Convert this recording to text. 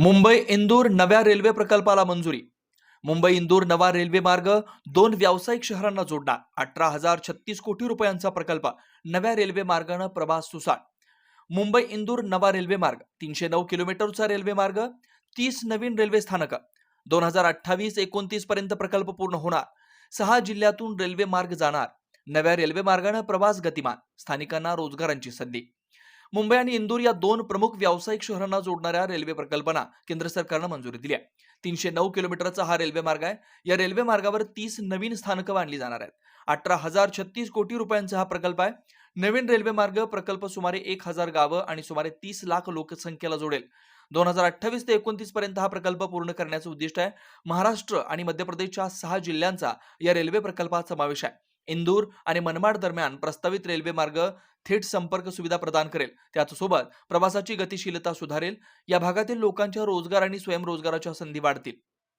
मुंबई इंदूर नव्या रेल्वे प्रकल्पाला मंजुरी. मुंबई इंदूर नवा रेल्वे मार्ग दोन व्यावसायिक शहरांना जोडणार. अठरा हजार छत्तीस कोटी रुपयांचा प्रकल्प नव्या रेल्वे मार्गानं प्रवास सुसाट मुंबई इंदूर नवा रेल्वे मार्ग तीनशे नऊ किलोमीटरचा रेल्वे मार्ग तीस नवीन रेल्वे स्थानकं दोन हजार अठ्ठावीस एकोणतीस पर्यंत प्रकल्प पूर्ण होणार. सहा जिल्ह्यातून रेल्वे मार्ग जाणार. नव्या रेल्वे मार्गानं प्रवास गतिमान. स्थानिकांना रोजगारांची संधी. मुंबई आणि इंदूर या दोन प्रमुख व्यावसायिक शहरांना जोडणाऱ्या रेल्वे प्रकल्पांना केंद्र सरकारनं मंजुरी दिली आहे. तीनशे नऊ किलोमीटरचा हा रेल्वे मार्ग आहे. या रेल्वे मार्गावर तीस नवीन स्थानकं बांधली जाणार आहेत. अठरा हजार छत्तीस कोटी रुपयांचा हा प्रकल्प आहे. नवीन रेल्वे मार्ग प्रकल्प सुमारे एक हजार गावं आणि सुमारे तीस लाख लोकसंख्येला जोडेल. दोन हजार अठ्ठावीस ते एकोणतीस पर्यंत हा प्रकल्प पूर्ण करण्याचं उद्दिष्ट आहे. महाराष्ट्र आणि मध्य प्रदेशच्या सहा जिल्ह्यांचा या रेल्वे प्रकल्पात समावेश आहे. इंदूर आणि मनमाड दरम्यान प्रस्तावित रेल्वे मार्ग थेट संपर्क सुविधा प्रदान करेल. त्याचसोबत प्रवासाची गतिशीलता सुधारेल. या भागातील लोकांच्या रोजगार आणि स्वयंरोजगाराच्या संधी वाढतील.